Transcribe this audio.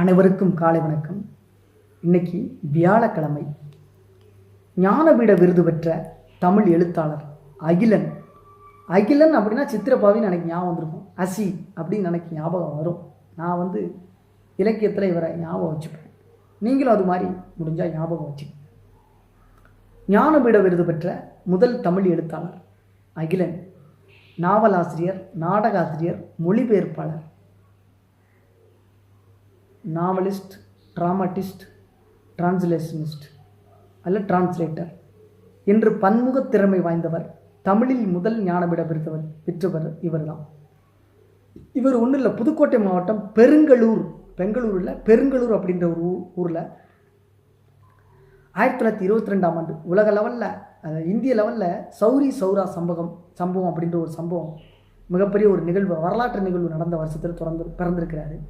அனைவருக்கும் காலை வணக்கம். இன்னைக்கு வியாழக்கிழமை. ஞானபீட விருது பெற்ற தமிழ் எழுத்தாளர் அகிலன். அகிலன் அப்படின்னா சித்திரப்பாவின்னு எனக்கு ஞாபகம் வந்திருக்கும். அசி அப்படின்னு எனக்கு ஞாபகம் வரும். நான் வந்து இலக்கியத்தில் இவரை ஞாபகம் வச்சுப்பேன். நீங்களும் அது மாதிரி முடிஞ்சால் ஞாபகம் வச்சு ஞானபீட விருது பெற்ற முதல் தமிழ் எழுத்தாளர் அகிலன். நாவலாசிரியர் நாடகாசிரியர் மொழிபெயர்ப்பாளர் நாவலிஸ்ட் ட்ராமாட்டிஸ்ட் டிரான்ஸ்லேஷனிஸ்ட் அல்ல டிரான்ஸ்லேட்டர் என்று பன்முகத் திறமை வாய்ந்தவர் தமிழில் முதல் ஞானபீட பெற்றவர் பெற்றவர் இவர்தான். இவர் ஒன்றும் இல்லை புதுக்கோட்டை மாவட்டம் பெருங்களூர் பெங்களூரில் பெருங்களூர் அப்படின்ற ஒரு ஊரில் ஆயிரத்தி தொள்ளாயிரத்தி இருபத்தி ரெண்டாம் ஆண்டு உலக லெவலில் இந்திய லெவலில் சௌரி சௌரா சம்பவம் சம்பவம் அப்படின்ற ஒரு சம்பவம் மிகப்பெரிய ஒரு நிகழ்வு வரலாற்று நிகழ்வு நடந்த வருஷத்தில் திறந்து பிறந்திருக்கிறாரு.